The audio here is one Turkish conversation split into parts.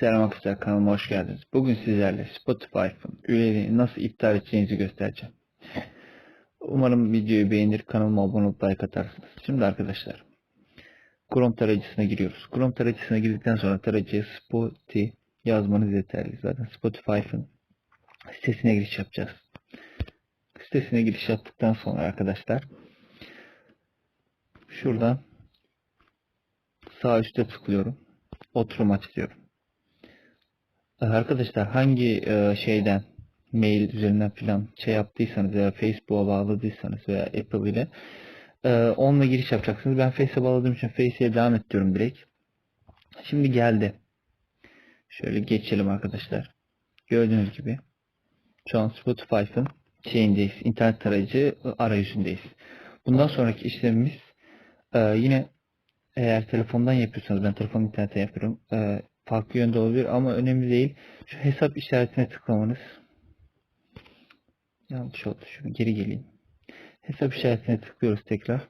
Selam arkadaşlar kanalıma hoş geldiniz. Bugün sizlerle Spotify'ın üyeliğini nasıl iptal edeceğinizi göstereceğim. Umarım videoyu beğenir, kanalıma abone olup like atarsınız. Şimdi arkadaşlar Chrome tarayıcısına giriyoruz. Chrome tarayıcısına girdikten sonra tarayıcıya Spotify yazmanız yeterli. Zaten Spotify'ın sitesine giriş yapacağız. Sitesine giriş yaptıktan sonra arkadaşlar şuradan sağ üstte tıklıyorum. Oturum aç diyorum. Arkadaşlar hangi e, şeyden mail üzerinden filan şey yaptıysanız veya Facebook'a bağladıysanız veya Apple ile e, onunla giriş yapacaksınız. Ben Face'e bağladığım için Face'e devam ediyorum direkt. Şimdi geldi. Şöyle geçelim arkadaşlar. Gördüğünüz gibi şu an Spotify'ın şeyindeyiz. internet tarayıcı arayüzündeyiz. Bundan sonraki işlemimiz e, yine eğer telefondan yapıyorsanız ben telefon internetten yapıyorum. E, farklı yönde olabilir ama önemli değil. Şu hesap işaretine tıklamanız. Yanlış oldu. Şunu geri geleyim. Hesap işaretine tıklıyoruz tekrar.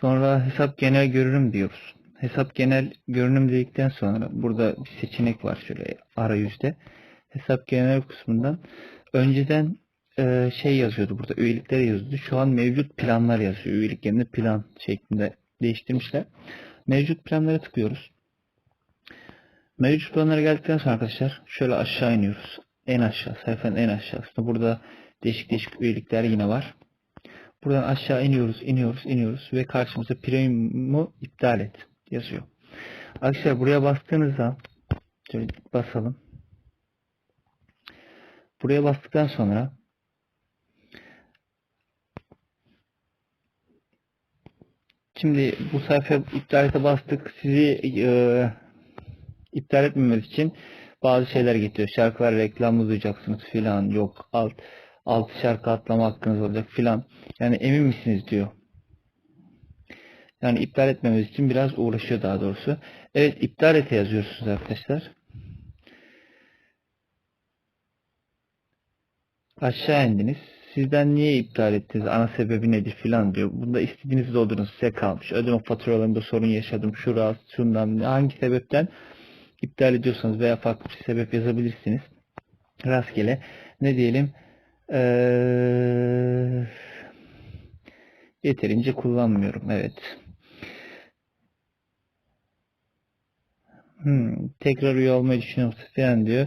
Sonra hesap genel görünüm diyoruz. Hesap genel görünüm dedikten sonra burada bir seçenek var şöyle arayüzde. Hesap genel kısmından önceden e, şey yazıyordu burada üyelikler yazıyordu. Şu an mevcut planlar yazıyor. Üyelik yerine plan şeklinde değiştirmişler. Mevcut planlara tıklıyoruz. Mevcut planlara geldikten sonra arkadaşlar şöyle aşağı iniyoruz. En aşağı sayfanın en aşağısında burada değişik değişik üyelikler yine var. Buradan aşağı iniyoruz, iniyoruz, iniyoruz ve karşımıza premium'u iptal et yazıyor. Arkadaşlar buraya bastığınızda şöyle basalım. Buraya bastıktan sonra Şimdi bu sayfa iptal ete bastık. Sizi e, iptal etmemeniz için bazı şeyler getiriyor. Şarkılar reklamlı duyacaksınız filan. Yok alt alt şarkı atlama hakkınız olacak filan. Yani emin misiniz diyor. Yani iptal etmemiz için biraz uğraşıyor daha doğrusu. Evet iptal ete yazıyorsunuz arkadaşlar. Aşağı indiniz. Sizden niye iptal ettiniz? Ana sebebi nedir filan diyor. Bunda istediğinizi doldurun size kalmış. Ödeme faturalarında sorun yaşadım. Şu rahatsız şundan hangi sebepten iptal ediyorsanız veya farklı bir sebep yazabilirsiniz. Rastgele ne diyelim ee, yeterince kullanmıyorum. Evet. Hmm, tekrar üye olmayı düşünüyor musunuz falan diyor.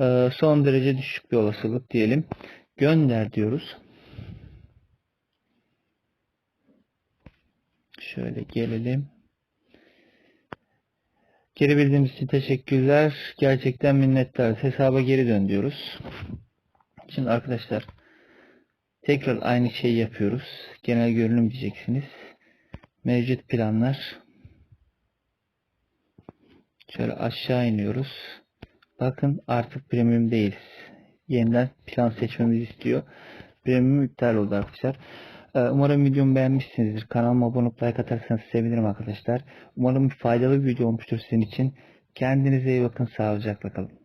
Ee, son derece düşük bir olasılık diyelim. Gönder diyoruz. Şöyle gelelim. Geri bildiğiniz için teşekkürler. Gerçekten minnettarız. Hesaba geri dön diyoruz. Şimdi arkadaşlar tekrar aynı şeyi yapıyoruz. Genel görünüm diyeceksiniz. Mevcut planlar. Şöyle aşağı iniyoruz. Bakın artık premium değiliz. Yeniden plan seçmemizi istiyor. Premium iptal oldu arkadaşlar. Umarım videomu beğenmişsinizdir. Kanalıma abone olup like atarsanız sevinirim arkadaşlar. Umarım faydalı bir video olmuştur sizin için. Kendinize iyi bakın. Sağlıcakla kalın.